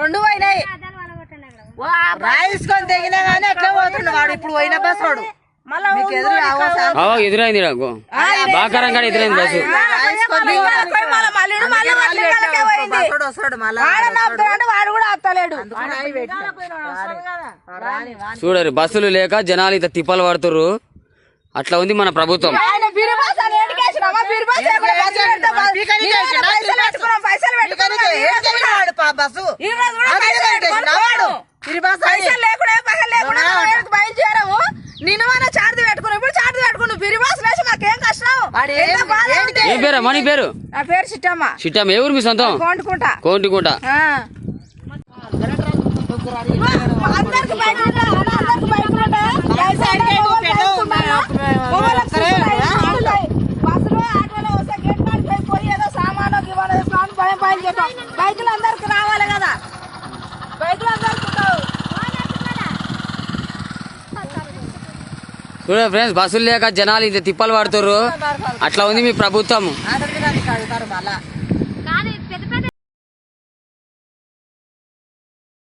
రెండు పోయినాయి. రాయిసుకొని తెగినా గానీ అట్లా పోతుండు వాడు. ఇప్పుడు పోయిన బస్ వాడు. మళ్ళా మీకు ఎదురు అవసరం అవో ఎదురైంది నాకు బాకారం ఎదురైంది బస్సు. చూడరు బస్సులు లేక జనాలు ఇంత తిప్పలు పడుతుర్రు. అట్లా ఉంది మన ప్రభుత్వం ఆయన బిరుబాస్ అని ఎడికేసినామా బిరుబాస్ లేకుండా బస్సు పెడితే బస్- పీకని ఈ రోజు చేసిన, పైసలు పెట్టుకున్నాం పైసలు పెట్టుకున్నాం ఈ రోజు ఏం కూడా- వాడు పా బస్సు? ఈ రోజు కూడా అది పైసలు. పైసలు లేకుండా పైసలు లేకుండా మనం బయలుదేరాము నిన్ను మన చార్జ్ పెట్టుకున్నాం ఇప్పుడు చార్జ్ మాకేం కష్టం? వాడు ఎంత ఏం- బాధ ఏంటి? ఉంది. ఏం పేరు? మనీ పేరు? నా పేరు చిట్టమ్మ. చిట్టం ఏ ఊరు మీ సొంతం? కోంటుకుంటా ఆ. అందరికి భయం చెప్పాం బైకులు అందరికి రావాలి కదా. బైకులు అందరికి ఉండవు. చూడ ఫ్రెండ్స్ బస్సులు లేక జనాలు ఇంత తిప్పలు పడుతుర్రు. అట్లా ఉంది మీ ప్రభుత్వం.